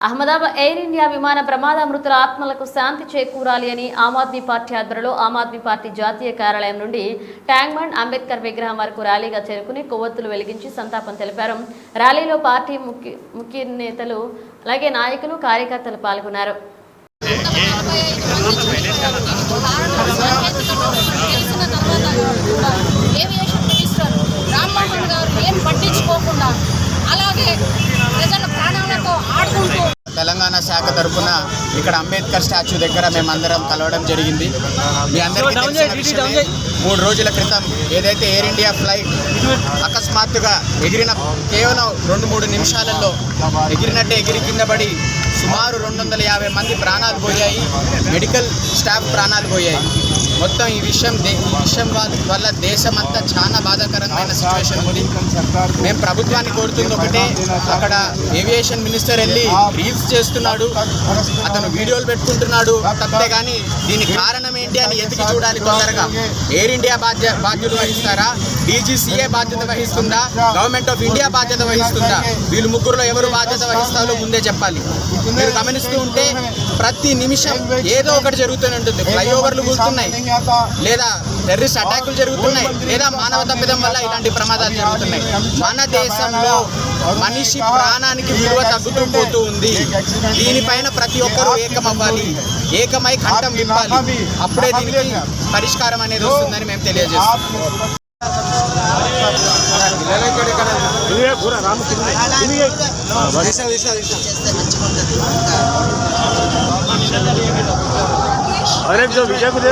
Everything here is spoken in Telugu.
అహ్మదాబాద్ ఎయిర్ ఇండియా విమాన ప్రమాద మృతుల ఆత్మలకు శాంతి చేకూరాలి అని ఆమ్ ఆద్మీ పార్టీ ఆధ్వర్యంలో ఆమ్ ఆద్మీ పార్టీ జాతీయ కార్యాలయం నుండి ట్యాంక్బండ్ అంబేద్కర్ విగ్రహం వరకు ర్యాలీగా చేరుకుని కొవ్వొత్తులు వెలిగించి సంతాపం తెలిపారు ర్యాలీలో పార్టీ ముఖ్య ముఖ్య నేతలు అలాగే నాయకులు కార్యకర్తలు పాల్గొన్నారు తెలిసిన తర్వాత కూడా ఏవియేషన్ మినిస్టర్ రామ్మోహన్ గారు ఏం పట్టించుకోకుండా అలాగే ప్రజల ప్రాణాలతో ఆడుకుంటూ తెలంగాణ శాఖ తరపున ఇక్కడ అంబేద్కర్ స్టాచ్యూ దగ్గర మేమందరం కలవడం జరిగింది. మీ అందరికీ తెలిసిన విషయమే మూడు రోజుల క్రితం ఏదైతే ఎయిర్ ఇండియా ఫ్లైట్ అకస్మాత్తుగా ఎగిరిన కేవలం రెండు మూడు నిమిషాలలో ఎగిరినట్టే ఎగిరి కింద పడి సుమారు రెండు వందల యాభై మంది ప్రాణాలు పోయాయి. మెడికల్ స్టాఫ్ ప్రాణాలు పోయాయి. మొత్తం ఈ విషయం ఈ విషయం వల్ల- వల్ల దేశమంతా చాలా బాధాకరమైన సిచ్యువేషన్ ఉంది. మేము ప్రభుత్వాన్ని కోరుతుంది ఒకటే. అక్కడ ఏవియేషన్ మినిస్టర్ వెళ్ళి రీల్స్ చేస్తున్నాడు అతను వీడియోలు పెట్టుకుంటున్నాడు. తప్పే కానీ దీని కారణం ఏంటి అని ఎతికి చూడాలి తొందరగా? ఎయిర్ ఇండియా బాధ్య బాధ్యత వహిస్తారా? డీజీసీఏ బాధ్యత వహిస్తుందా? గవర్నమెంట్ ఆఫ్ ఇండియా బాధ్యత వహిస్తుందా? వీళ్ళు ముగ్గురులో ఎవరు బాధ్యత వహిస్తారో ముందే చెప్పాలి. మీరు గమనిస్తూ ఉంటే ప్రతి నిమిషం ఏదో ఒకటి జరుగుతూనే ఉంటుంది. ఫ్లైఓవర్లు కూలుతున్నాయి. లేదా టెర్రరిస్ట్ అటాకులు జరుగుతున్నాయి. లేదా మానవ తప్పిదం వల్ల ఇలాంటి ప్రమాదాలు జరుగుతున్నాయి. మన దేశంలో మనిషి ప్రాణానికి విలువ తగ్గుతూ పోతూ ఉంది. దీనిపైన ప్రతి ఒక్కరూ ఏకమవ్వాలి ఏకమై కంఠం విప్పాలి అప్పుడే దీనికి పరిష్కారం అనేది వస్తుందని మేము తెలియజేస్తాం ఇదే పూరా రాము కింద ఇదే. अरे जो विजय को दे